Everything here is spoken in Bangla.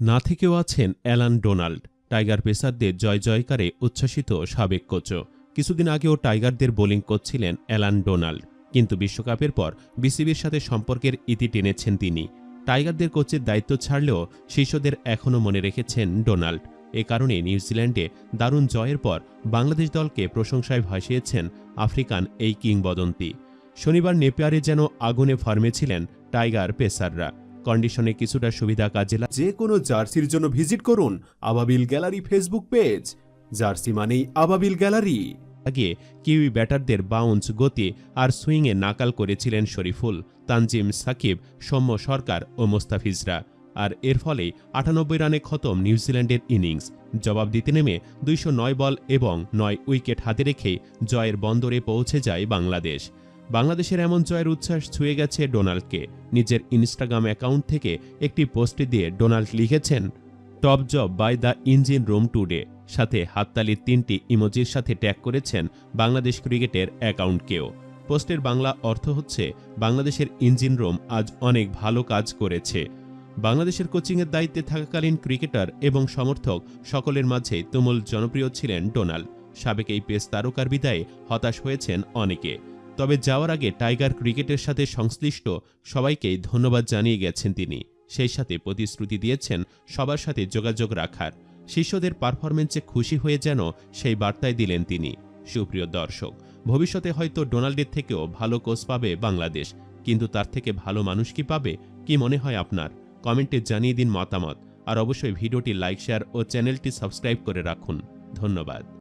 না থেকেও আছেন অ্যালান ডোনাল্ড। টাইগার পেসারদের জয় জয়কারে উচ্ছ্বসিত সাবেক কোচও কিছুদিন আগেও টাইগারদের বোলিং করছিলেন অ্যালান ডোনাল্ড, কিন্তু বিশ্বকাপের পর বিসিবির সাথে সম্পর্কের ইতি টেনেছেন তিনি। টাইগারদের কোচের দায়িত্ব ছাড়লেও শিষ্যদের এখনও মনে রেখেছেন ডোনাল্ড। এ কারণে নিউজিল্যান্ডে দারুণ জয়ের পর বাংলাদেশ দলকে প্রশংসায় ভাসিয়েছেন আফ্রিকান এই কিংবদন্তি। শনিবার নেপিয়ারে যেন আগুনে ফর্মে ছিলেন টাইগার পেসাররা। কন্ডিশনে কিছুটা সুবিধা কাজে যে কোনো জার্সির জন্য ভিজিট করুন আবাবিল গ্যালারি ফেসবুক পেজ। জার্সি মানেই আবাবিল গ্যালারি। লাগিয়ে কিউই ব্যাটারদের বাউন্স গতি আর সুইংয়ে নাকাল করেছিলেন শরীফুল তানজিম সাকিব সৌম্য সরকার ও মোস্তাফিজরা। আর এর ফলে আটানব্বই রানে খতম নিউজিল্যান্ডের ইনিংস। জবাব দিতে নেমে দুইশো নয় বল এবং নয় উইকেট হাতে রেখে জয়ের বন্দরে পৌঁছে যায় বাংলাদেশ। বাংলাদেশের এমন জয়ের উচ্ছ্বাস ছুঁয়ে গেছে ডোনাল্ডকে। নিজের ইনস্টাগ্রাম অ্যাকাউন্ট থেকে একটি পোস্টে দিয়ে ডোনাল্ড লিখেছেন top job by the engine room today সাথে হাততালির তিনটি ইমোজির সাথে ট্যাগ করেছেন বাংলাদেশ ক্রিকেটের অ্যাকাউন্টকেও। পোস্টের বাংলা অর্থ হচ্ছে, বাংলাদেশের ইঞ্জিন রুম আজ অনেক ভালো কাজ করেছে। বাংলাদেশের কোচিংয়ের দায়িত্বে থাকাকালীন ক্রিকেটার এবং সমর্থক সকলের মাঝে তুমুল জনপ্রিয় ছিলেন ডোনাল্ড। সাবেক এই পেস তারকার বিদায়ে হতাশ হয়েছেন অনেকে। তবে যাওয়ার আগে টাইগার ক্রিকেটের সাথে সংশ্লিষ্ট সবাইকেই ধন্যবাদ জানিয়ে গেছেন তিনি। সেই সাথে প্রতিশ্রুতি দিয়েছেন সবার সাথে যোগাযোগ রাখার। শিষ্যদের পারফরমেন্সে খুশি হয়ে যেন সেই বার্তায় দিলেন তিনি। সুপ্রিয় দর্শক, ভবিষ্যতে হয়তো ডোনাল্ডের থেকেও ভালো কোচ পাবে বাংলাদেশ। কিন্তু তার থেকে ভালো মানুষ কি পাবে, কি মনে হয় আপনার? কমেন্টে জানিয়ে দিন মতামত। আর অবশ্যই ভিডিওটি লাইক, শেয়ার ও চ্যানেলটি সাবস্ক্রাইব করে রাখুন। ধন্যবাদ।